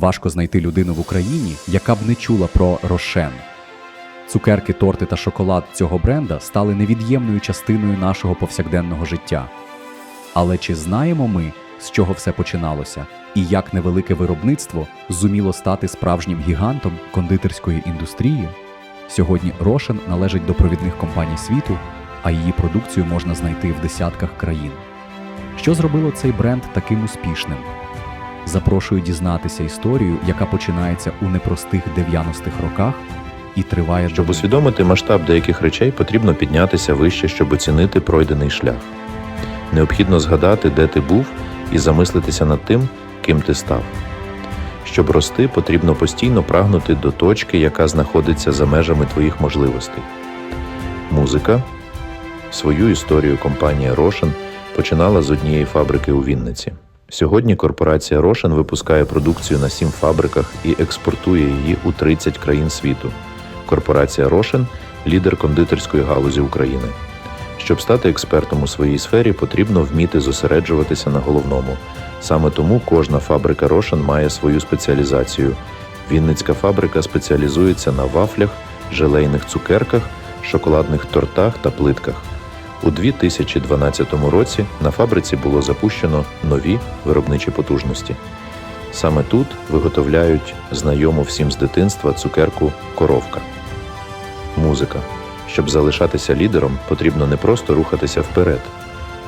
Важко знайти людину в Україні, яка б не чула про Рошен. Цукерки, торти та шоколад цього бренда стали невід'ємною частиною нашого повсякденного життя. Але чи знаємо ми, з чого все починалося, і як невелике виробництво зуміло стати справжнім гігантом кондитерської індустрії? Сьогодні Рошен належить до провідних компаній світу, а її продукцію можна знайти в десятках країн. Що зробило цей бренд таким успішним? Запрошую дізнатися історію, яка починається у непростих 90-х роках і триває Щоб до усвідомити масштаб деяких речей, потрібно піднятися вище, щоб оцінити пройдений шлях. Необхідно згадати, де ти був, і замислитися над тим, ким ти став. Щоб рости, потрібно постійно прагнути до точки, яка знаходиться за межами твоїх можливостей. Музика. Свою історію компанія Рошен починала з однієї фабрики у Вінниці. Сьогодні корпорація Рошен випускає продукцію на сім фабриках і експортує її у 30 країн світу. Корпорація Рошен лідер кондитерської галузі України. Щоб стати експертом у своїй сфері, потрібно вміти зосереджуватися на головному. Саме тому кожна фабрика Рошен має свою спеціалізацію. Вінницька фабрика спеціалізується на вафлях, желейних цукерках, шоколадних тортах та плитках. У 2012 році на фабриці було запущено нові виробничі потужності. Саме тут виготовляють знайому всім з дитинства цукерку коровка. Музика. Щоб залишатися лідером, потрібно не просто рухатися вперед,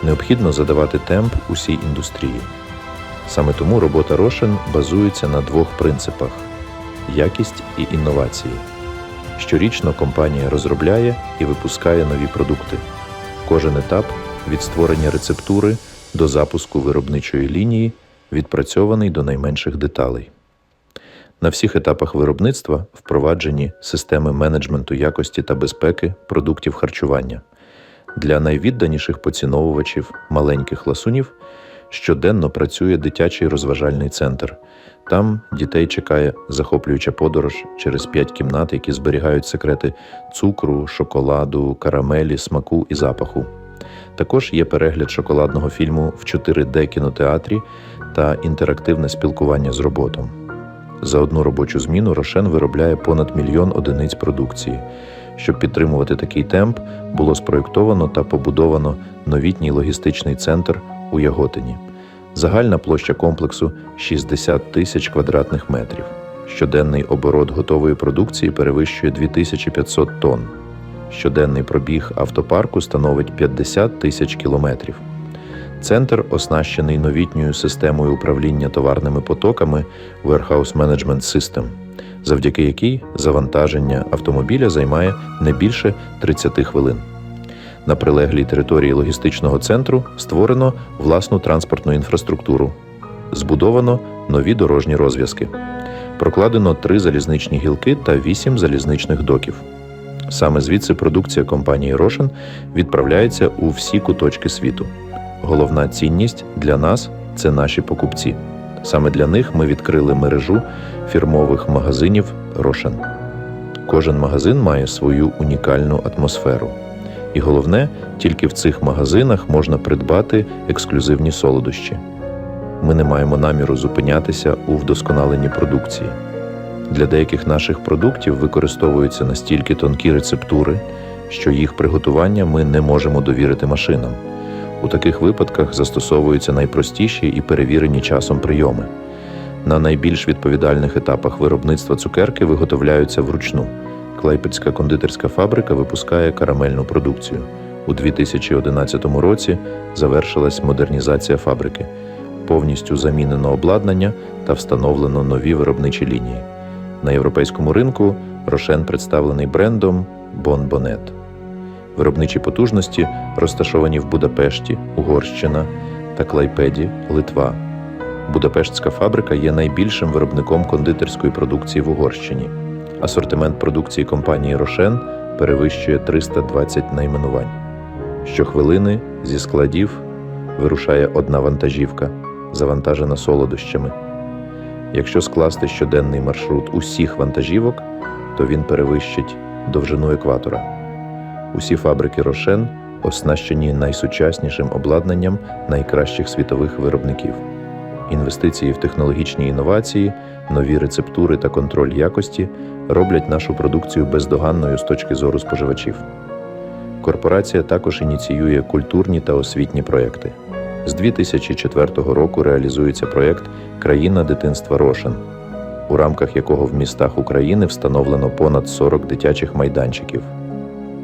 необхідно задавати темп усій індустрії. Саме тому робота Рошен базується на двох принципах: якість і інновації. Щорічно компанія розробляє і випускає нові продукти. Кожен етап від створення рецептури до запуску виробничої лінії відпрацьований до найменших деталей. На всіх етапах виробництва впроваджені системи менеджменту якості та безпеки продуктів харчування. Для найвідданіших поціновувачів маленьких ласунів щоденно працює дитячий розважальний центр. Там дітей чекає захоплююча подорож через п'ять кімнат, які зберігають секрети цукру, шоколаду, карамелі, смаку і запаху. Також є перегляд шоколадного фільму в 4D кінотеатрі та інтерактивне спілкування з роботом. За одну робочу зміну Рошен виробляє понад мільйон одиниць продукції. Щоб підтримувати такий темп, було спроєктовано та побудовано новітній логістичний центр у Яготині. Загальна площа комплексу 60 тисяч квадратних метрів. Щоденний оборот готової продукції перевищує 2500 тонн. Щоденний пробіг автопарку становить 50 тисяч кілометрів. Центр оснащений новітньою системою управління товарними потоками Warehouse Management System, завдяки якій завантаження автомобіля займає не більше 30 хвилин. На прилеглій території логістичного центру створено власну транспортну інфраструктуру, збудовано нові дорожні розв'язки, прокладено три залізничні гілки та вісім залізничних доків. Саме звідси продукція компанії Рошен відправляється у всі куточки світу. Головна цінність для нас це наші покупці. Саме для них ми відкрили мережу фірмових магазинів Рошен. Кожен магазин має свою унікальну атмосферу. І головне, тільки в цих магазинах можна придбати ексклюзивні солодощі. Ми не маємо наміру зупинятися у вдосконаленні продукції. Для деяких наших продуктів використовуються настільки тонкі рецептури, що їх приготування ми не можемо довірити машинам. У таких випадках застосовуються найпростіші і перевірені часом прийоми. На найбільш відповідальних етапах виробництва цукерки виготовляються вручну. Клайпецька кондитерська фабрика випускає карамельну продукцію. У 2011 році завершилась модернізація фабрики. Повністю замінено обладнання та встановлено нові виробничі лінії. На європейському ринку Рошен представлений брендом Bon Bonnet. Виробничі потужності розташовані в Будапешті, Угорщина та Клайпеді, Литва. Будапештська фабрика є найбільшим виробником кондитерської продукції в Угорщині. Асортимент продукції компанії Рошен перевищує 320 найменувань. Щохвилини зі складів вирушає одна вантажівка, завантажена солодощами. Якщо скласти щоденний маршрут усіх вантажівок, то він перевищить довжину екватора. Усі фабрики Рошен оснащені найсучаснішим обладнанням найкращих світових виробників. Інвестиції в технологічні інновації нові рецептури та контроль якості роблять нашу продукцію бездоганною з точки зору споживачів. Корпорація також ініціює культурні та освітні проекти. З 2004 року реалізується проєкт Країна дитинства Рошен, у рамках якого в містах України встановлено понад 40 дитячих майданчиків.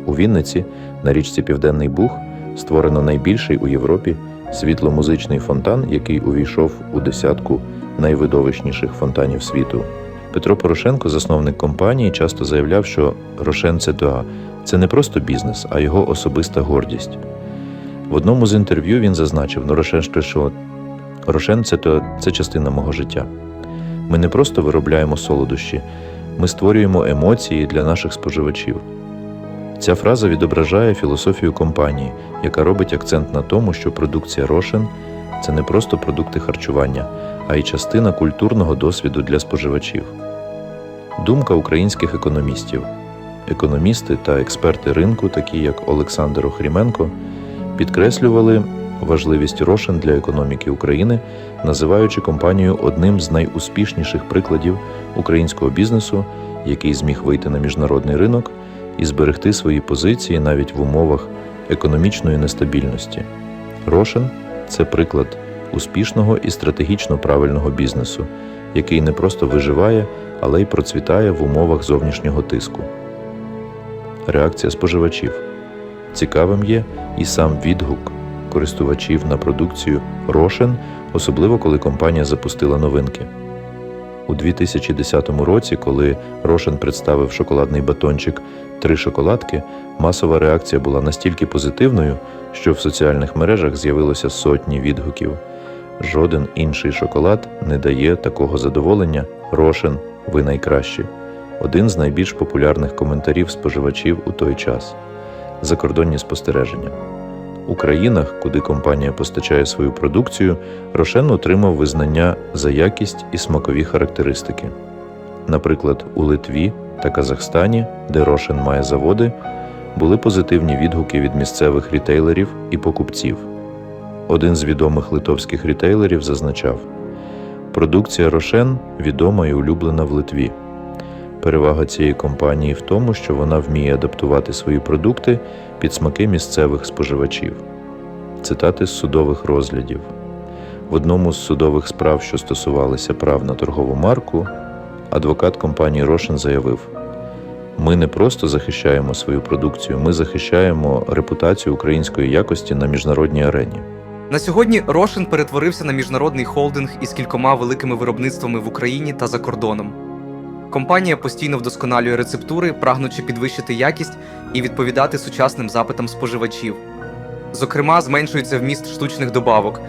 У Вінниці на річці Південний Буг створено найбільший у Європі світломузичний фонтан, який увійшов у десятку найвидовищніших фонтанів світу. Петро Порошенко, засновник компанії, часто заявляв, що Рошен Цетуа це не просто бізнес, а його особиста гордість. В одному з інтерв'ю він зазначив: ну Рошен, що, Рошен це, це частина мого життя. Ми не просто виробляємо солодощі, ми створюємо емоції для наших споживачів. Ця фраза відображає філософію компанії, яка робить акцент на тому, що продукція Рошен це не просто продукти харчування, а й частина культурного досвіду для споживачів. Думка українських економістів. Економісти та експерти ринку, такі як Олександр Охріменко, підкреслювали важливість Рошен для економіки України, називаючи компанію одним з найуспішніших прикладів українського бізнесу, який зміг вийти на міжнародний ринок і зберегти свої позиції навіть в умовах економічної нестабільності. Рошен це приклад успішного і стратегічно правильного бізнесу, який не просто виживає, але й процвітає в умовах зовнішнього тиску. Реакція споживачів цікавим є і сам відгук користувачів на продукцію Рошен, особливо коли компанія запустила новинки. У 2010 році, коли Рошен представив шоколадний батончик Три шоколадки, масова реакція була настільки позитивною, що в соціальних мережах з'явилося сотні відгуків. Жоден інший шоколад не дає такого задоволення. Рошен, ви найкращі. Один з найбільш популярних коментарів споживачів у той час. Закордонні спостереження. У країнах, куди компанія постачає свою продукцію, Рошен отримав визнання за якість і смакові характеристики. Наприклад, у Литві та Казахстані, де Рошен має заводи, були позитивні відгуки від місцевих рітейлерів і покупців. Один з відомих литовських рітейлерів зазначав: продукція Рошен відома і улюблена в Литві. Перевага цієї компанії в тому, що вона вміє адаптувати свої продукти під смаки місцевих споживачів. Цитати з судових розглядів. В одному з судових справ, що стосувалися прав на торгову марку, адвокат компанії Рошен заявив: ми не просто захищаємо свою продукцію, ми захищаємо репутацію української якості на міжнародній арені. На сьогодні Рошен перетворився на міжнародний холдинг із кількома великими виробництвами в Україні та за кордоном. Компанія постійно вдосконалює рецептури, прагнучи підвищити якість і відповідати сучасним запитам споживачів. Зокрема, зменшується вміст штучних добавок,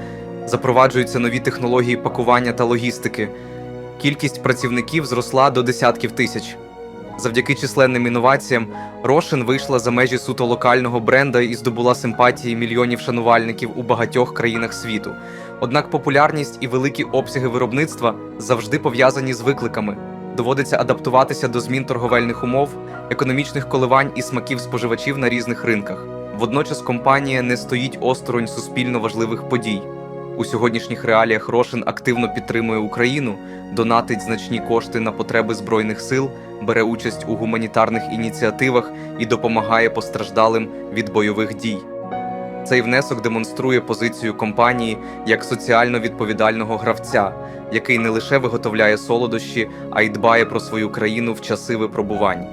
запроваджуються нові технології пакування та логістики. Кількість працівників зросла до десятків тисяч. Завдяки численним інноваціям Рошен вийшла за межі суто локального бренда і здобула симпатії мільйонів шанувальників у багатьох країнах світу. Однак популярність і великі обсяги виробництва завжди пов'язані з викликами. Доводиться адаптуватися до змін торговельних умов, економічних коливань і смаків споживачів на різних ринках. Водночас компанія не стоїть осторонь суспільно важливих подій. У сьогоднішніх реаліях Рошен активно підтримує Україну, донатить значні кошти на потреби збройних сил, бере участь у гуманітарних ініціативах і допомагає постраждалим від бойових дій. Цей внесок демонструє позицію компанії як соціально відповідального гравця, який не лише виготовляє солодощі, а й дбає про свою країну в часи випробувань.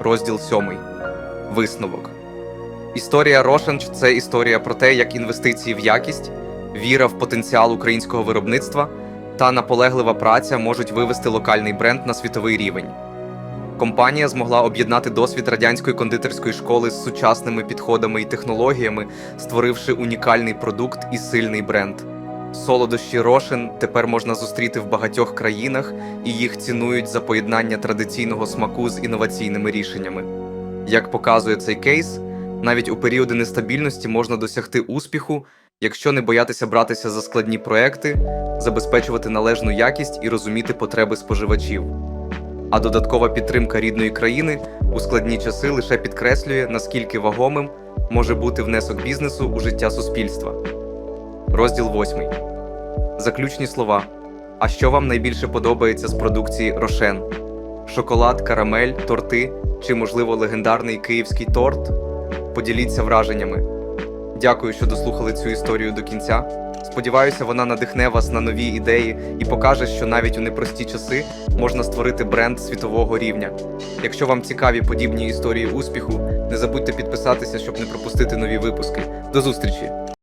Розділ 7. Висновок. Історія Рошенч це історія про те, як інвестиції в якість, віра в потенціал українського виробництва та наполеглива праця можуть вивести локальний бренд на світовий рівень. Компанія змогла об'єднати досвід радянської кондитерської школи з сучасними підходами і технологіями, створивши унікальний продукт і сильний бренд. Солодощі Рошен тепер можна зустріти в багатьох країнах, і їх цінують за поєднання традиційного смаку з інноваційними рішеннями. Як показує цей кейс, навіть у періоди нестабільності можна досягти успіху, якщо не боятися братися за складні проекти, забезпечувати належну якість і розуміти потреби споживачів. А додаткова підтримка рідної країни у складні часи лише підкреслює, наскільки вагомим може бути внесок бізнесу у життя суспільства. Розділ 8. Заключні слова. А що вам найбільше подобається з продукції Рошен? Шоколад, карамель, торти чи, можливо, легендарний київський торт? Поділіться враженнями. Дякую, що дослухали цю історію до кінця. Сподіваюся, вона надихне вас на нові ідеї і покаже, що навіть у непрості часи можна створити бренд світового рівня. Якщо вам цікаві подібні історії успіху, не забудьте підписатися, щоб не пропустити нові випуски. До зустрічі!